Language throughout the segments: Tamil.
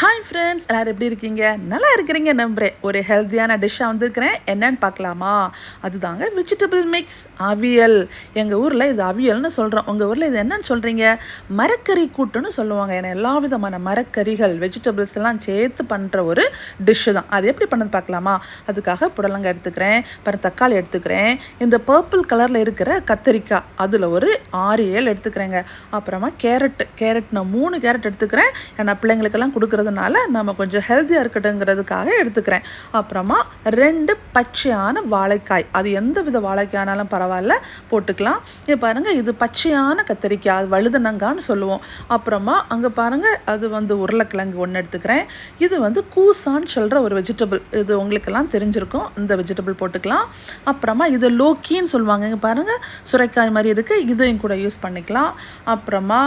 ஹாய் ஃப்ரெண்ட்ஸ் எல்லோரும் எப்படி இருக்கீங்க? நல்லா இருக்கிறீங்க நம்புறேன். ஒரு ஹெல்த்தியான டிஷ்ஷாக வந்துருக்கிறேன். என்னன்னு பார்க்கலாமா? அதுதாங்க வெஜிடபிள் மிக்ஸ் அவியல். எங்கள் ஊரில் இது அவியல்னு சொல்கிறோம் உங்கள் ஊரில் இது என்னன்னு சொல்கிறீங்க மரக்கறி கூட்டுன்னு சொல்லுவாங்க. ஏன்னா எல்லா விதமான மரக்கறிகள் வெஜிடபிள்ஸ் எல்லாம் சேர்த்து பண்ணுற ஒரு டிஷ்ஷு தான். அது எப்படி பண்ணது பார்க்கலாமா? அதுக்காக புடலங்காய் எடுத்துக்கிறேன். அப்புறம் தக்காளி எடுத்துக்கிறேன். இந்த பர்பிள் கலரில் இருக்கிற கத்தரிக்காய். அதில் ஒரு ஆறு ஏழு எடுத்துக்கிறேங்க. அப்புறமா கேரட் கேரட் நான் மூணு கேரட் எடுத்துக்கிறேன். ஏன்னா பிள்ளைங்களுக்கெல்லாம் கொடுக்குறது இருக்கிறதுனால நம்ம கொஞ்சம் ஹெல்த்தியாக இருக்கட்டுங்கிறதுக்காக எடுத்துக்கிறேன். அப்புறமா ரெண்டு பச்சையான வாழைக்காய். அது எந்த வித வாழைக்காய்னாலும் பரவாயில்ல போட்டுக்கலாம். இது பாருங்கள் இது பச்சையான கத்திரிக்காய் அது சொல்லுவோம். அப்புறமா அங்கே பாருங்கள் அது வந்து உருளைக்கிழங்கு ஒன்று எடுத்துக்கிறேன். இது வந்து கூசான்னு சொல்கிற ஒரு வெஜிடபிள் இது உங்களுக்கெல்லாம் தெரிஞ்சிருக்கும். இந்த வெஜிடபிள் போட்டுக்கலாம். அப்புறமா இது லோக்கின்னு சொல்லுவாங்க. இங்கே பாருங்கள் சுரைக்காய் மாதிரி இருக்குது இதையும் கூட யூஸ் பண்ணிக்கலாம். அப்புறமா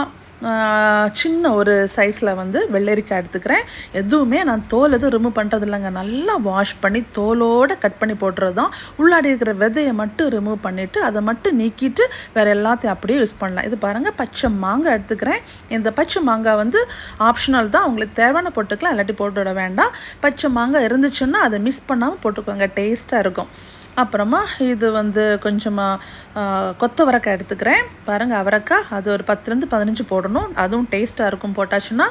சின்ன ஒரு சைஸில் வந்து வெள்ளரிக்காய் எடுத்துக்கிறேன். எதுவுமே நான் தோல் எதுவும் ரிமூவ் பண்ணுறது இல்லைங்க நல்லா வாஷ் பண்ணி தோலோடு கட் பண்ணி போட்டுறது தான் உள்ளாடி இருக்கிற விதையை மட்டும் ரிமூவ் பண்ணிவிட்டு அதை மட்டும் நீக்கிட்டு வேறு எல்லாத்தையும் அப்படியே யூஸ் பண்ணலாம். இது பாருங்கள் பச்சை மாங்காய் எடுத்துக்கிறேன். இந்த பச்சை மாங்காய் வந்து ஆப்ஷனல் தான். உங்களுக்கு தேவையான போட்டுக்கலாம் இல்லாட்டி போட்டு விட வேண்டாம். பச்சை மாங்காய் இருந்துச்சுன்னா அதை மிஸ் பண்ணாமல் போட்டுக்கோங்க. டேஸ்ட்டாக இருக்கும். அப்புறமா இது வந்து கொஞ்சமாக கொத்தவரக்காய் எடுத்துக்கிறேன். பாருங்கள் அவரக்காய் அது ஒரு பத்துலேருந்து பதினஞ்சு போடணும். அதுவும் டேஸ்ட்டாக இருக்கும் போட்டாச்சுன்னா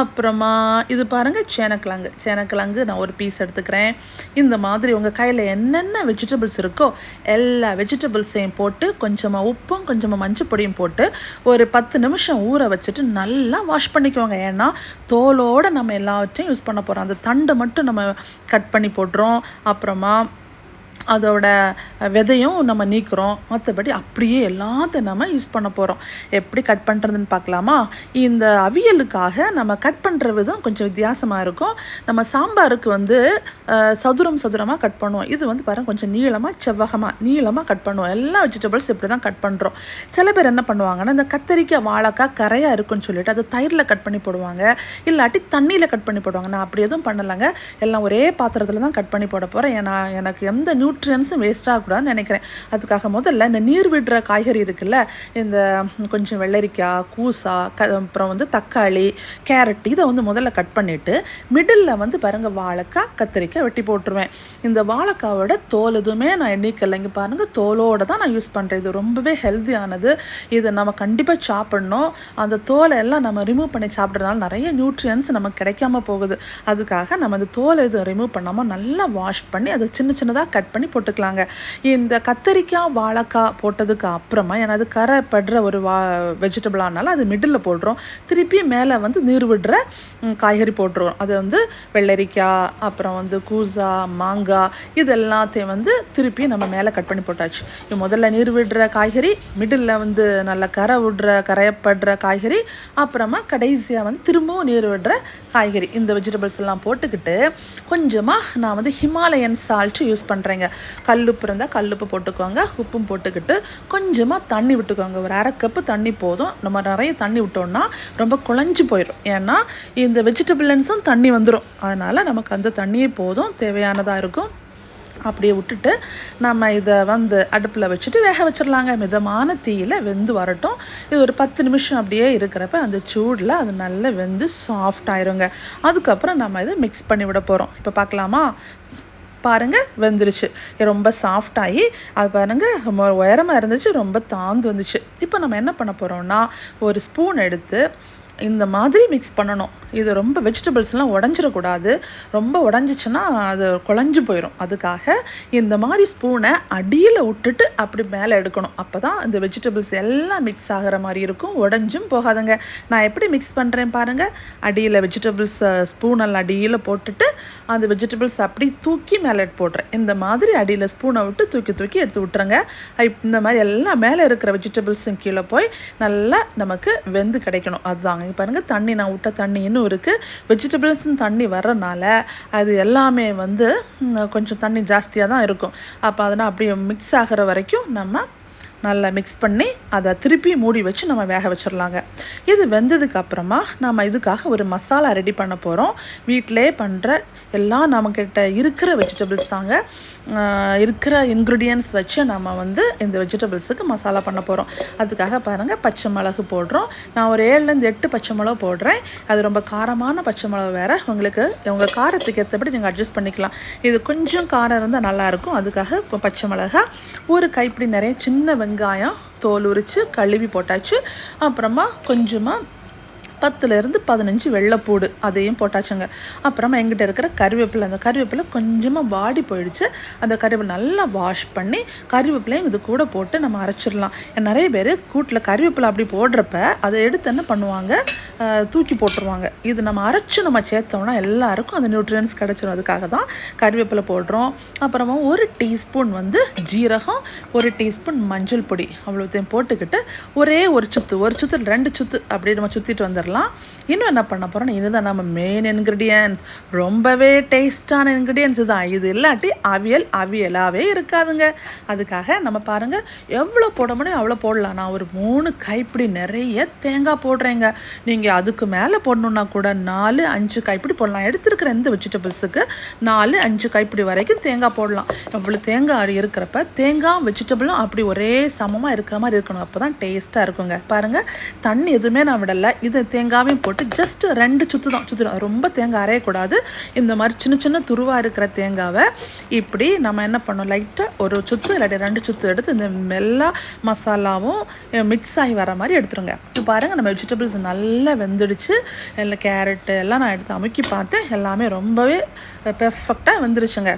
அப்புறமா இது பாருங்கள் சேனக்கிழங்கு. சேனக்கிழங்கு நான் ஒரு பீஸ் எடுத்துக்கிறேன். இந்த மாதிரி உங்கள் கையில் என்னென்ன வெஜிடபிள்ஸ் இருக்கோ எல்லா வெஜிடபிள்ஸையும் போட்டு கொஞ்சமாக உப்பும் கொஞ்சமாக மஞ்சள் பொடியும் போட்டு ஒரு பத்து நிமிஷம் ஊற வச்சுட்டு நல்லா வாஷ் பண்ணிக்குவோங்க ஏன்னா தோலோடு நம்ம எல்லாத்தையும் யூஸ் பண்ண போகிறோம் அந்த தண்டு மட்டும் நம்ம கட் பண்ணி போடுறோம் அப்புறமா அதோட விதையும் நம்ம நீக்கிறோம். மற்றபடி அப்படியே எல்லாத்தையும் நம்ம யூஸ் பண்ண போகிறோம் எப்படி கட் பண்ணுறதுன்னு பார்க்கலாமா? இந்த அவியலுக்காக நம்ம கட் பண்ணுற விதம் கொஞ்சம் வித்தியாசமாக இருக்கும். நம்ம சாம்பாருக்கு வந்து சதுரம் சதுரமாக கட் பண்ணுவோம். இது வந்து பாருங்கள் கொஞ்சம் நீளமாக செவ்வகமாக நீளமாக கட் பண்ணுவோம். எல்லா வெஜிடபிள்ஸ் இப்படி தான் கட் பண்ணுறோம் சில பேர் என்ன பண்ணுவாங்கன்னா இந்த கத்தரிக்காய் வாழைக்காய் கரையாக இருக்குன்னு சொல்லிட்டு அதை தயிரில் கட் பண்ணி போடுவாங்க. இல்லாட்டி தண்ணியில் கட் பண்ணி போடுவாங்க. நான் அப்படி எதுவும் பண்ணலைங்க. எல்லாம் ஒரே பாத்திரத்தில் தான் கட் பண்ணி போட போகிறேன் ஏன்னா எனக்கு எந்த நியூட்ரியன்ஸும் வேஸ்ட் ஆகக்கூடாதுன்னு நினைக்கிறேன். அதுக்காக முதல்ல இந்த நீர் விடுற காய்கறி இருக்குல்ல இந்த கொஞ்சம் வெள்ளரிக்காய் கூசா க அப்புறம் வந்து தக்காளி கேரட் இதை வந்து முதல்ல கட் பண்ணிவிட்டு மிடில் வந்து பாருங்கள் வாழைக்காய் கத்திரிக்காய் வெட்டி போட்டுருவேன். இந்த வாழைக்காவோட தோல் எதுவுமே நான் நீக்கலை. இங்கே பாருங்கள் தோலோடு தான் நான் யூஸ் பண்ணுறேன் இது ரொம்பவே ஹெல்த்தியானது இது நம்ம கண்டிப்பாக சாப்பிட்ணும். அந்த தோலை எல்லாம் நம்ம ரிமூவ் பண்ணி சாப்பிட்றதுனால நிறைய நியூட்ரியன்ஸ் நமக்கு கிடைக்காம போகுது. அதுக்காக நம்ம அந்த தோலை எதுவும் ரிமூவ் பண்ணாமல் நல்லா வாஷ் பண்ணி அதை சின்ன சின்னதாக கட் பண்ணி போட்டுக்கலாங்க. இந்த கத்தரிக்காய் வாழைக்காய் போட்டதுக்கு அப்புறமா ஏன்னா அது கரை படுற ஒரு வா வெஜிடபிள் ஆனாலும் அது மிடில் போடுறோம். திருப்பி மேலே வந்து நீர் விடுற காய்கறி போட்டுருவோம் அது வந்து வெள்ளரிக்காய் அப்புறம் வந்து கூசா மாங்காய் இது எல்லாத்தையும் வந்து திருப்பி நம்ம மேலே கட் பண்ணி போட்டாச்சு. இது முதல்ல நீர் விடுற காய்கறி மிடில் வந்து நல்ல கரை விடுற கரையப்படுற காய்கறி அப்புறமா கடைசியாக வந்து திரும்பவும் நீர் விடுற காய்கறி. இந்த வெஜிடபிள்ஸ் எல்லாம் போட்டுக்கிட்டு கொஞ்சமாக நான் வந்து ஹிமாலயன் சால்ட்டு யூஸ் பண்ணுறேங்க கல்லுப்பு இருந்தால் கல்லுப்பு போட்டுக்கோங்க. உப்பும் போட்டுக்கிட்டு கொஞ்சமாக தண்ணி விட்டுக்கோங்க. ஒரு அரை கப்பு தண்ணி போதும். நம்ம நிறைய தண்ணி விட்டோம்னா ரொம்ப குழஞ்சு போயிடும். ஏன்னா இந்த வெஜிடபிள்ஸும் தண்ணி வந்துடும் அதனால் நமக்கு அந்த தண்ணியே போதும். தேவையானதாக இருக்கும். அப்படியே விட்டுட்டு நம்ம இதை வந்து அடுப்பில் வச்சுட்டு வேக வச்சிடலாங்க. மிதமான தீயில் வெந்து வரட்டும். இது ஒரு பத்து நிமிஷம் அப்படியே இருக்கிறப்ப அந்த சூடில் அது நல்லா வெந்து சாஃப்ட் ஆயிருங்க. அதுக்கப்புறம் நம்ம இதை மிக்ஸ் பண்ணி விட போகிறோம் இப்போ பார்க்கலாமா? பாருங்கள் வெந்துருச்சு. ரொம்ப சாஃப்டாகி அது பாருங்கள் உயரமாக இருந்துச்சு ரொம்ப தாந்து வந்துச்சு. இப்போ நம்ம என்ன பண்ண போகிறோம்னா ஒரு ஸ்பூன் எடுத்து இந்த மாதிரி மிக்ஸ் பண்ணணும். இது ரொம்ப வெஜிடபிள்ஸ்லாம் உடஞ்சிடக்கூடாது. ரொம்ப உடஞ்சிச்சுன்னா அது குழஞ்சு போயிடும் அதுக்காக இந்த மாதிரி ஸ்பூனை அடியில் விட்டுட்டு அப்படி மேலே எடுக்கணும். அப்போ தான் இந்த வெஜிடபிள்ஸ் எல்லாம் மிக்ஸ் ஆகிற மாதிரி இருக்கும். உடஞ்சும் போகாதுங்க. நான் எப்படி மிக்ஸ் பண்ணுறேன் பாருங்கள் அடியில் வெஜிடபிள்ஸ் ஸ்பூனெல்லாம் அடியில் போட்டுட்டு அந்த வெஜிடபிள்ஸ் அப்படி தூக்கி மேலே எடுத்து போட்டுறேன். இந்த மாதிரி அடியில் ஸ்பூனை விட்டு தூக்கி தூக்கி எடுத்து விட்டுருங்க. இந்த மாதிரி எல்லாம் மேலே இருக்கிற வெஜிடபிள்ஸும் கீழே போய் நல்லா நமக்கு வெந்து கிடைக்கணும். அதுதாங்க இங்க பாருங்க தண்ணி நான் விட்ட தண்ணி இன்னும் இருக்குது வெஜிடபிள்ஸும் தண்ணி வர்றனால அது எல்லாமே வந்து கொஞ்சம் தண்ணி ஜாஸ்தியாக தான் இருக்கும். அப்போ அதனால் அப்படியே மிக்ஸ் ஆகிற வரைக்கும் நம்ம நல்லா மிக்ஸ் பண்ணி அதை திருப்பி மூடி வச்சு நம்ம வேக வச்சிடலாங்க இது வெந்ததுக்கு அப்புறமா நம்ம இதுக்காக ஒரு மசாலா ரெடி பண்ண போகிறோம் வீட்டிலே பண்ணுற எல்லாம் நம்மக்கிட்ட இருக்கிற வெஜிடபிள்ஸ் தாங்க. இருக்கிற இன்க்ரீடியன்ஸ் வச்சு நம்ம வந்து இந்த வெஜிடபிள்ஸுக்கு மசாலா பண்ண போகிறோம் அதுக்காக பாருங்கள் பச்சை மிளகு போடுறோம். நான் ஒரு ஏழுலேருந்து எட்டு பச்சை மிளகு போடுறேன். அது ரொம்ப காரமான பச்சை மிளகு வேறு. உங்களுக்கு உங்கள் காரத்துக்கு ஏற்றபடி நீங்கள் அட்ஜஸ்ட் பண்ணிக்கலாம். இது கொஞ்சம் காரம் இருந்தால் நல்லாயிருக்கும் அதுக்காக இப்போ பச்சை மிளகா ஒரு கைப்பிடி நிறைய சின்ன வெங்காயம் தோல் உரித்து கழுவி போட்டாச்சு. அப்புறமா கொஞ்சமாக பத்துலேருந்து பதினஞ்சு வெள்ளைப்பூடு அதையும் போட்டாச்சுங்க. அப்புறமா எங்கிட்ட இருக்கிற கருவேப்பிலை அந்த கருவேப்பிலை கொஞ்சமாக வாடி போயிடுச்சு. அந்த கருவேப்பிலை நல்லா வாஷ் பண்ணி கருவேப்பிலையும் இது கூட போட்டு நம்ம அரைச்சிடலாம். நிறைய பேர் கூட்டில் கருவேப்பிலை அப்படி போடுறப்ப அதை எடுத்து என்ன பண்ணுவாங்க? தூக்கி போட்டுருவாங்க. இது நம்ம அரைச்சி நம்ம சேர்த்தோம்னா எல்லாருக்கும் அந்த நியூட்ரியன்ஸ் கிடச்சிடும் அதுக்காக தான் கருவேப்பிலை போடுறோம். அப்புறமா ஒரு டீஸ்பூன் வந்து ஜீரகம் ஒரு டீஸ்பூன் மஞ்சள் பொடி அவ்வளோத்தையும் போட்டுக்கிட்டு ஒரே ஒரு சுத்து ஒரு சுத்து ரெண்டு சுத்து அப்படி நம்ம சுற்றிட்டு வந்துடலாம். இன்னும் என்ன பண்ண போகிறோம் இதுதான் நம்ம மெயின் இன்க்ரீடியன்ஸ் ரொம்பவே டேஸ்டான இன்க்ரீடியன்ஸ் தான். இது இல்லாட்டி அவியல் அவியலாகவே இருக்காதுங்க. அதுக்காக நம்ம பாருங்கள் எவ்வளோ போட முடியும் அவ்வளோ போடலாம். நான் ஒரு மூணு கைப்பிடி நிறைய தேங்காய் போடுறேங்க. நீங்கள் அதுக்கு மேலே போடணுன்னா கூட நாலு அஞ்சு கைப்பிடி போடலாம். எடுத்துருக்கிற எந்த வெஜிடபிள்ஸுக்கு நாலு அஞ்சு கைப்பிடி வரைக்கும் தேங்காய் போடலாம். எவ்வளோ தேங்காய் இருக்கிறப்ப தேங்காய் வெஜிடபிளும் அப்படி ஒரே சமமாக இருக்கிற மாதிரி இருக்கணும். அப்போ தான் டேஸ்ட்டாக இருக்குங்க. பாருங்கள் தண்ணி எதுவுமே நான் விடலை. இது தேங்காவையும் போட்டு ஜஸ்ட் ரெண்டு சுத்து தான் சுற்று ரொம்ப தேங்காய் அரையக்கூடாது. இந்த மாதிரி சின்ன சின்ன துருவாக இருக்கிற தேங்காவை இப்படி நம்ம என்ன பண்ணோம்? லைட்டாக ஒரு சுத்து இல்லாட்டி ரெண்டு சுத்து எடுத்து இந்த எல்லா மசாலாவும் மிக்ஸ் ஆகி வர மாதிரி எடுத்துருங்க. இப்போ பாருங்கள் நம்ம வெஜிடபிள்ஸ் நல்லா வெந்துடுச்சு. எல்லாம் கேரட்டு எல்லாம் நான் எடுத்து அமுக்கி பார்த்தேன். எல்லாமே ரொம்பவே பெர்ஃபெக்டாக வந்துடுச்சுங்க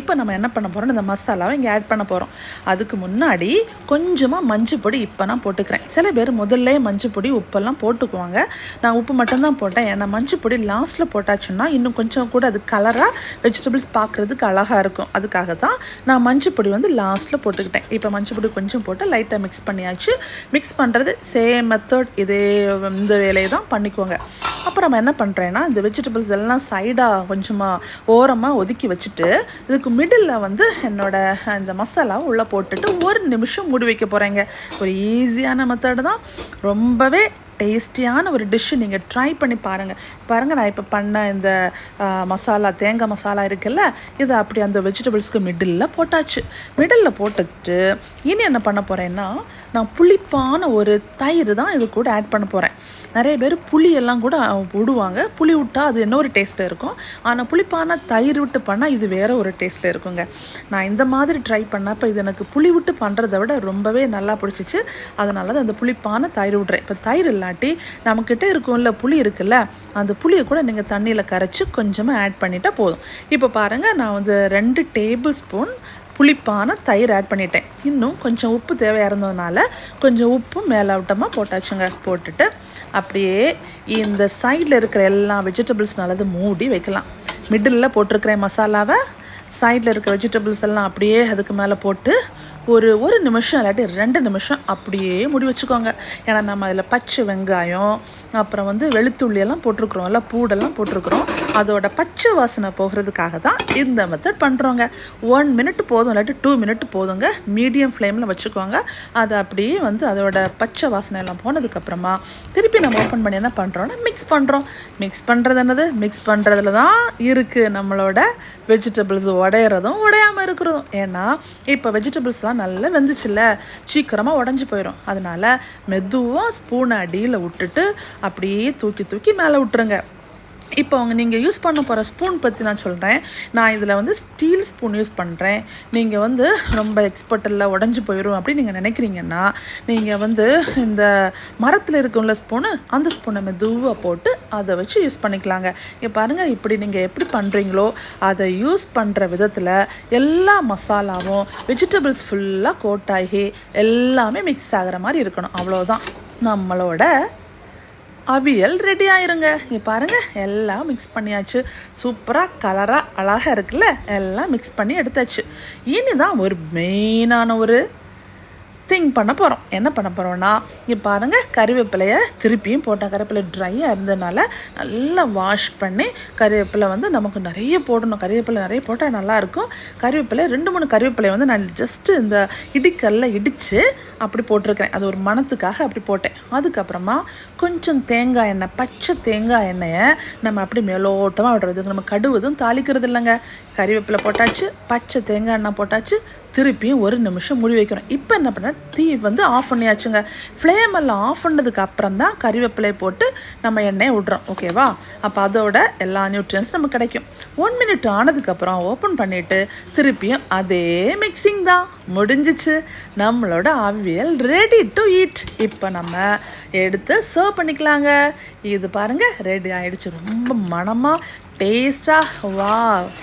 இப்போ நம்ம என்ன பண்ண போகிறோம் இந்த மசாலாவை இங்கே ஆட் பண்ண போகிறோம் அதுக்கு முன்னாடி கொஞ்சமாக மஞ்சள் பொடி இப்போ நான் போட்டுக்கிறேன். சில பேர் முதல்ல மஞ்சள் பொடி உப்பெல்லாம் போட்டுக்குவாங்க. நான் உப்பு மட்டும்தான் போட்டேன். ஏன்னா மஞ்சள் பொடி லாஸ்ட்டில் போட்டாச்சுன்னா இன்னும் கொஞ்சம் கூட அது கலராக வெஜிடபிள்ஸ் பார்க்குறதுக்கு அழகாக இருக்கும். அதுக்காக தான் நான் மஞ்சள் பொடி வந்து லாஸ்ட்டில் போட்டுக்கிட்டேன். இப்போ மஞ்சள் பொடி கொஞ்சம் போட்டு லைட்டாக மிக்ஸ் பண்ணியாச்சு. மிக்ஸ் பண்ணுறது சேம் மெத்தட் இதே இந்த வேலையை தான் பண்ணிக்கோங்க. அப்புறம் நம்ம என்ன பண்ணுறேன்னா இந்த வெஜிடபிள்ஸ் எல்லாம் சைடாக கொஞ்சமாக ஓரமாக ஒதுக்கி வச்சுட்டு இதுக்கு மிடில் வந்து என்னோடய இந்த மசாலாவை உள்ளே போட்டுட்டு ஒரு நிமிஷம் மூடி வைக்க போகிறேங்க ஒரு ஈஸியான மெத்தடு தான். ரொம்பவே டேஸ்டியான ஒரு டிஷ்ஷு நீங்கள் ட்ரை பண்ணி பாருங்கள் பாருங்கள் நான் இப்போ பண்ண இந்த மசாலா தேங்காய் மசாலா இருக்குல்ல இதை அப்படி அந்த வெஜிடபிள்ஸ்க்கு மிடில் போட்டாச்சு. மிடில் போட்டுட்டு இனி என்ன பண்ண போகிறேன்னா நான் புளிப்பான ஒரு தயிர் தான் இது கூட ஆட் பண்ண போகிறேன் நிறைய பேர் புளி எல்லாம் கூட விடுவாங்க புளி விட்டால் அது என்ன ஒரு டேஸ்ட்டில் இருக்கும். ஆனால் புளிப்பான தயிர் விட்டு பண்ணால் இது வேறு ஒரு டேஸ்ட்டில் இருக்குங்க. நான் இந்த மாதிரி ட்ரை பண்ணப்போ இது எனக்கு புளி விட்டு பண்ணுறதை விட ரொம்பவே நல்லா பிடிச்சிச்சு. அதனால தான் அந்த புளிப்பான தயிர் விட்றேன். இப்போ தயிர் இல்லாட்டி நம்மக்கிட்ட இருக்கும்ல புளி இருக்குல்ல அந்த புளியை கூட நீங்கள் தண்ணியில் கரைச்சி கொஞ்சமாக ஆட் பண்ணிட்டால் போதும். இப்போ பாருங்கள் நான் வந்து ரெண்டு டேபிள் ஸ்பூன் புளிப்பான தயிர் ஆட் பண்ணிட்டேன். இன்னும் கொஞ்சம் உப்பு தேவையாக இருந்ததுனால கொஞ்சம் உப்பு மேலோட்டமாக போட்டாச்சுங்க. போட்டுட்டு அப்படியே இந்த சைடில் இருக்கிற எல்லா வெஜிடபிள்ஸ்னாலது மூடி வைக்கலாம். மிடில் போட்டிருக்கிறேன் மசாலாவை சைடில் இருக்க வெஜிடபிள்ஸ் எல்லாம் அப்படியே அதுக்கு மேலே போட்டு ஒரு ஒரு நிமிஷம் இல்லாட்டி ரெண்டு நிமிஷம் அப்படியே முடி வச்சுக்கோங்க. ஏன்னா நம்ம அதில் பச்சை வெங்காயம் அப்புறம் வந்து வெளுத்துள்ளி எல்லாம் போட்டிருக்கிறோம்ல பூடெல்லாம் போட்டிருக்குறோம். அதோட பச்சை வாசனை போகிறதுக்காக தான் இந்த மெத்தட் பண்ணுறோங்க ஒன் மினிட் போதும் இல்லாட்டி டூ மினிட் போதுங்க. மீடியம் ஃப்ளேமில் வச்சுக்கோங்க. அதை அப்படியே வந்து அதோட பச்சை வாசனை எல்லாம் போனதுக்கப்புறமா திருப்பி நம்ம ஓப்பன் பண்ணி என்ன பண்ணுறோன்னா மிக்ஸ் பண்ணுறோம் மிக்ஸ் பண்ணுறது என்னது? மிக்ஸ் பண்ணுறதுல தான் இருக்குது நம்மளோட வெஜிடபிள்ஸ் உடையிறதும் உடையாமல் இருக்கிறதும். ஏன்னா இப்போ வெஜிடபிள்ஸ்லாம் நல்லா வெந்துச்சுல்ல. சீக்கிரமாக உடஞ்சி போயிடும் அதனால மெதுவாக ஸ்பூனை அடியில் விட்டுட்டு அப்படியே தூக்கி தூக்கி மேலே விட்டுருங்க. இப்போ அவங்க நீங்கள் யூஸ் பண்ண போகிற ஸ்பூன் பற்றி நான் சொல்கிறேன் நான் இதில் வந்து ஸ்டீல் ஸ்பூன் யூஸ் பண்ணுறேன் நீங்கள் வந்து ரொம்ப எக்ஸ்பர்ட் இல்லை உடஞ்சி போயிடும் அப்படின்னு நீங்கள் நினைக்கிறீங்கன்னா நீங்கள் வந்து இந்த மரத்தில் இருக்கும்ல ஸ்பூனு அந்த ஸ்பூனை மெதுவாக போட்டு அதை வச்சு யூஸ் பண்ணிக்கலாங்க. இங்கே பாருங்கள் இப்படி நீங்கள் எப்படி பண்ணுறீங்களோ அதை யூஸ் பண்ணுற விதத்தில் எல்லா மசாலாவும் வெஜிடபிள்ஸ் ஃபுல்லாக கோட் ஆகி எல்லாமே மிக்ஸ் ஆகிற மாதிரி இருக்கணும். அவ்வளோதான் நம்மளோட அவியல் ரெடி ஆயிருங்க. இங்கே பாருங்க எல்லாம் மிக்ஸ் பண்ணியாச்சு. சூப்பராக கலராக அழகாக இருக்குல்ல? எல்லாம் மிக்ஸ் பண்ணி எடுத்தாச்சு. இனி தான் ஒரு மெயினான ஒரு திங் பண்ண போகிறோம் என்ன பண்ண போகிறோம்னா இங்கே பாருங்கள் கறிவேப்பிலையை திருப்பியும் போட்டால் கறிவேப்பிலை ட்ரையாக இருந்ததுனால நல்லா வாஷ் பண்ணி கறிவேப்பிலை வந்து நமக்கு நிறைய போடணும். கறிவேப்பிலை நிறைய போட்டால் நல்லாயிருக்கும் கறிவேப்பிலை ரெண்டு மூணு கறிவேப்பிலை வந்து நான் ஜஸ்ட்டு இந்த இடிக்கல்ல இடித்து அப்படி போட்டிருக்கிறேன். அது ஒரு மணத்துக்காக அப்படி போட்டேன். அதுக்கப்புறமா கொஞ்சம் தேங்காய் எண்ணெய் பச்சை தேங்காய் எண்ணெயை நம்ம அப்படி மேலோட்டமாக விடுறது நம்ம கடுவதும் தாளிக்கிறது இல்லைங்க கறிவேப்பிலை போட்டாச்சு பச்சை தேங்காய் எண்ணெய் போட்டாச்சு திருப்பியும் ஒரு நிமிஷம் மூடி வைக்கிறோம் இப்போ என்ன பண்ண தீ வந்து ஆஃப் பண்ணியாச்சுங்க. ஃப்ளேம் எல்லாம் ஆஃப் பண்ணதுக்கு அப்புறம் தான் கறிவேப்பிலையை போட்டு நம்ம எண்ணெயை விட்றோம். ஓகேவா அப்போ அதோட எல்லா நியூட்ரியன்ஸ் நமக்கு கிடைக்கும். ஒன் மினிட் ஆனதுக்கப்புறம் ஓப்பன் பண்ணிவிட்டு திருப்பியும் அதே மிக்சிங் தான். முடிஞ்சிச்சு. நம்மளோட அவியல் ரெடி டு ஈட் இப்போ நம்ம எடுத்து சர்வ் பண்ணிக்கலாங்க. இது பாருங்கள் ரெடி ஆகிடுச்சு ரொம்ப மனமாக டேஸ்ட்டாக வா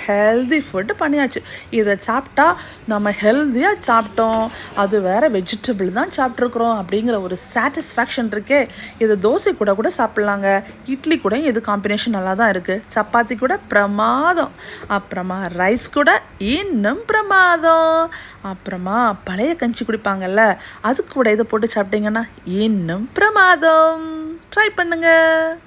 ஹெல்தி ஃபுட்டு பண்ணியாச்சு. இதை சாப்பிட்டா நம்ம ஹெல்த்தியாக சாப்பிட்டோம். அது வேறு வெஜிடபிள் தான் சாப்பிட்ருக்குறோம் அப்படிங்கிற ஒரு சாட்டிஸ்ஃபேக்ஷன் இருக்கே. இது தோசை கூட கூட சாப்பிட்லாங்க. இட்லி கூட இது காம்பினேஷன் நல்லா தான் இருக்குது சப்பாத்தி கூட பிரமாதம். அப்புறமா ரைஸ் கூட இன்னும் பிரமாதம். அப்புறமா பழைய கஞ்சி குடிப்பாங்கல்ல அது கூட இதை போட்டு சாப்பிட்டீங்கன்னா இன்னும் பிரமாதம். ட்ரை பண்ணுங்கள்